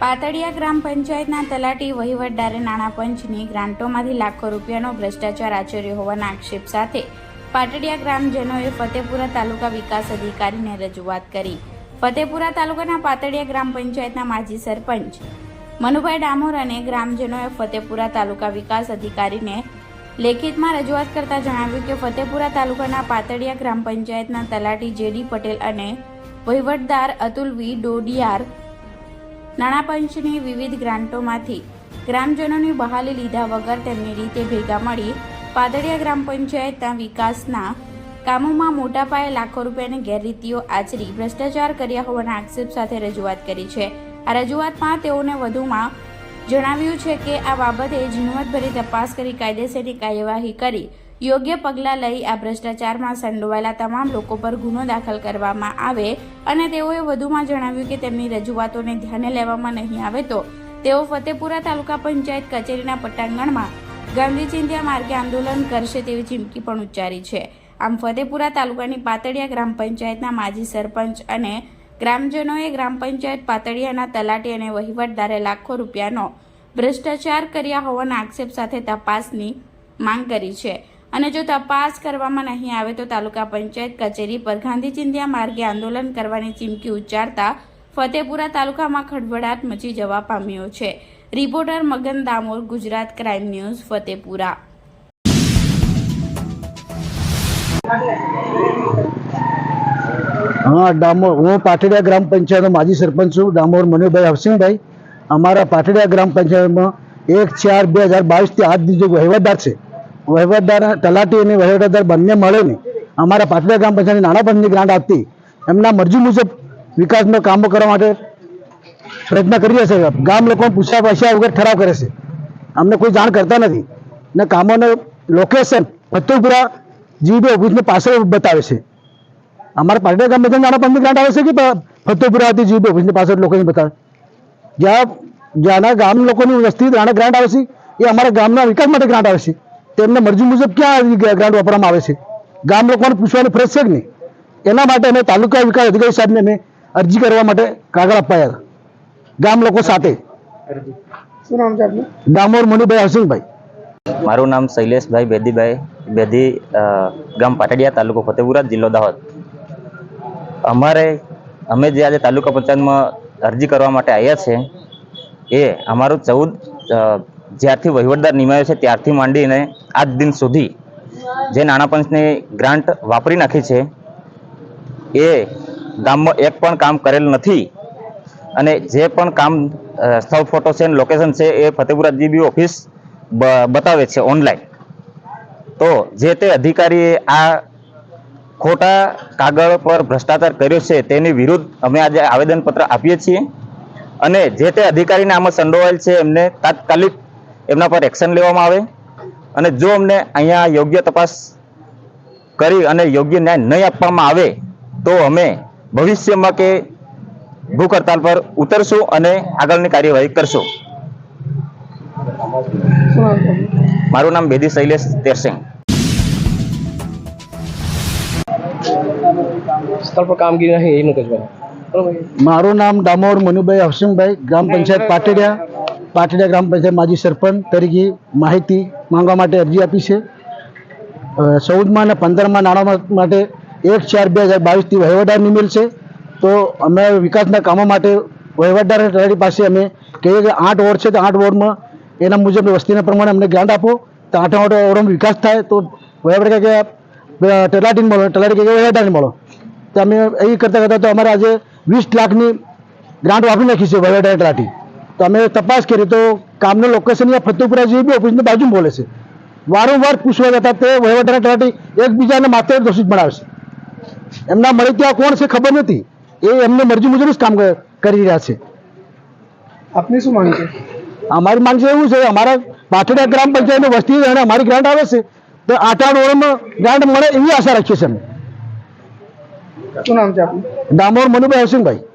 પાતળિયા ગ્રામ પંચાયતના તલાટી વહીવટદારે નાણાં પંચની ગ્રાન્ટોમાંથી લાખો રૂપિયાનો ભ્રષ્ટાચાર આચર્યો હોવાના આક્ષેપ સાથે પાટડિયા ગ્રામજનોએ ફતેપુરા તાલુકા વિકાસ અધિકારીને રજૂઆત કરી. ફતેપુરા તાલુકાના પાતળિયા ગ્રામ પંચાયતના માજી સરપંચ મનુભાઈ ડામોર અને ગ્રામજનોએ ફતેપુરા તાલુકા વિકાસ અધિકારીને લેખિતમાં રજૂઆત કરતા જણાવ્યું કે ફતેપુરા તાલુકાના પાતળિયા ગ્રામ પંચાયતના તલાટી જેડી પટેલ અને વહીવટદાર અતુલ વી ડોડિયાર નાણાં પંચની વિવિધ ગ્રાન્ટોમાંથી ગ્રામજનોની બહાલી લીધા વગર તેમની રીતે ભેગા મળી પાદડિયા ગ્રામ પંચાયતના વિકાસના કામોમાં મોટા પાયે લાખો રૂપિયાની ગેરરીતિઓ આચરી ભ્રષ્ટાચાર કર્યા હોવાના આક્ષેપ સાથે રજૂઆત કરી છે. આ રજૂઆતમાં તેઓને વધુમાં જણાવ્યું છે કે આ બાબતે ઝીણવટભરી તપાસ કરી કાયદેસરની કાર્યવાહી કરી યોગ્ય પગલાં લઈ આ ભ્રષ્ટાચારમાં સંડોવાયેલા તમામ લોકો પર ગુનો દાખલ કરવામાં આવે અને તેઓએ વધુમાં જણાવ્યું કે તેમની રજૂઆતોને ધ્યાને લેવામાં નહીં આવે તો તેઓ ફતેપુરા તાલુકા પંચાયત કચેરીના પટાંગણમાં ગાંધી ચિંધ્યા માર્ગે આંદોલન કરશે તેવી ચીમકી પણ ઉચ્ચારી છે. આમ ફતેપુરા તાલુકાની પાતળિયા ગ્રામ પંચાયતના માજી સરપંચ અને ગ્રામજનોએ ગ્રામ પંચાયત પાતળિયાના તલાટી અને વહીવટદારે લાખો રૂપિયાનો ભ્રષ્ટાચાર કર્યા હોવાના આક્ષેપ સાથે તપાસની માંગ કરી છે. અને જો તપાસ કરવામાં નહીં આવે તો તાલુકા પંચાયત કચેરી પર ગાંધી ચિંધ્યા માર્ગે આંદોલન કરવાની ચીમકી ઉચ્ચારતા ફતેપુરા તાલુકામાં ખળભળાટ મચી જવા પામ્યો છે. Reporter Magan Damor, Gujarat crime news, Fatepura. હા ડામોર હું પાટડિયા ગ્રામ પંચાયતનો માજી સરપંચ છું. ડામોર મનુભાઈ હરસિંહભાઈ. અમારા પાટડિયા ગ્રામ પંચાયતમાં એક ચાર બે હજાર બાવીસથી આજ દિવસ વહીવટદાર છે. વહીવટદાર, તલાટી અને વહીવટદાર બંને મળીને અમારા પાટડિયા ગ્રામ પંચાયતની નાણાં પંચની ગ્રાન્ટ આપતી. એમના મરજી મુજબ વિકાસના કામો કરવા માટે પ્રયત્ન કરી રહ્યા છે ગામ લોકોને પૂછ્યા પૈસા વગર ઠરાવ કરે છે. અમને કોઈ જાણ કરતા નથી. ને કામોનું લોકેશન ફતેપુરા જીબી ઓફિસની પાછળ બતાવે છે. અમારા પાટડિયા ગામ બધા નાના પંચની ગ્રાન્ટ આવે છે કે પ- ફતેપુરાથી જીબી ઓફિસની પાછળ લોકોની બતાવે? જ્યાં, જ્યાંના ગામ લોકોની વસ્તી નાના ગ્રાન્ટ આવે છે, એ અમારા ગામના વિકાસ માટે ગ્રાન્ટ આવે છે. તેમને મરજી મુજબ ક્યાં ગ્રાન્ટ વાપરવામાં આવે છે? ગામ લોકોને પૂછવાની ફરજ છે કે નહીં? એના માટે અમે તાલુકા વિકાસ અધિકારી સાહેબને અમે અરજી કરવા માટે કાગળ અપાયા ગામ લોકો સાથે. ગામોર મનુભાઈ હસીનભાઈ મારું નામ શૈલેષભાઈ બેદીભાઈ બેદી અ, ગામ પાટડિયા તાલુકો ફતેપુરા જિલ્લો દાહોદ. અમારે અમે જે આજે તાલુકા પંચાયતમાં અરજી કરવા માટે આવ્યા છે એ અમારું ચૌદ અ, જ્યારથી વહીવટદાર નિમાયો છે, ત્યારથી માંડીને આજ દિન સુધી જે નાણાં પંચની ગ્રાન્ટ વાપરી નાખી છે, એ ગામમાં એક પણ કામ કરેલ નથી. અને જે પણ કામ સ્થળ ફોટો છે લોકેશન છે, એ ફતેપુરા જીબી ઓફિસ બતાવે છે ઓનલાઈન. તો જે તે અધિકારીએ આ ખોટા કાગળ પર ભ્રષ્ટાચાર કર્યો છે, તેની વિરુદ્ધ અમે આજે આવેદનપત્ર આપીએ છીએ. અને જે તે અધિકારીને આમાં સંડોવાયેલ છે, એમને તાત્કાલિક એમના પર એક્શન લેવામાં આવે અને જો અમને અહીંયા યોગ્ય તપાસ કરી અને યોગ્ય ન્યાય નહીં આપવામાં આવે તો અમે ભવિષ્યમાં કે ભૂખ હડતાલ પર ઉતરશું અને આગળની કાર્યવાહી કરશું. મારું નામ બેદી શૈલેષ તેરસિંહ. સ્થળ પર કામગીરી નહીં એનું કહેવાનું મારું નામ ડામોર મનુભાઈ હસમભાઈ ગ્રામ પંચાયત પાટડિયા. પાટડિયા ગ્રામ પંચાયત માજી સરપંચ તરીકે માહિતી માંગવા માટે અરજી આપી છે. ચૌદમાં અને પંદરમાં નાણાં માટે એક ચાર બે હજાર બાવીસથી વહીવટદાર નિમેલ છે. તો અમે વિકાસના કામો માટે વહીવટદાર તલાટી પાસે અમે કહીએ કે આઠ વોર્ડ છે તો આઠ વોર્ડમાં એના મુજબ વસ્તીના પ્રમાણે અમને ગ્રાન્ટ આપો. તો આઠ આઠ વોર્ડમાં વિકાસ થાય તો વહીવટ કે તલાટીને મળો તલાટી કે વહીવટદારને મળો. તો અમે એ કરતાં કરતાં તો અમારે આજે વીસ લાખની ગ્રાન્ટ વાપરી નાખી છે વહીવટી તલાટી તો અમે તપાસ કરી તો કામનું લોકેશન અહીંયા ફતેપુરા બી ઓફિસની બાજુમાં બોલે છે. વારંવાર પૂછવા જતા તે વહીવટના તલાટી એકબીજાને માત્ર દોષિત બનાવે છે. એમના મળી ત્યાં કોણ છે ખબર નથી. એ એમને મરજી મુજબ જ કામ કરી રહ્યા છે. આપની શું માંગ છે? અમારી માંગ છે એવું છે. અમારા પાટડિયા ગ્રામ પંચાયતની વસ્તી અને અમારી ગ્રાન્ટ આવે છે. તો આઠ આઠ ઓળમાં ગ્રાન્ટ મળે એવી આશા રાખીએ છીએ અમે. શું નામ છે આપનું? ડામોર મનુભાઈ હસીનભાઈ.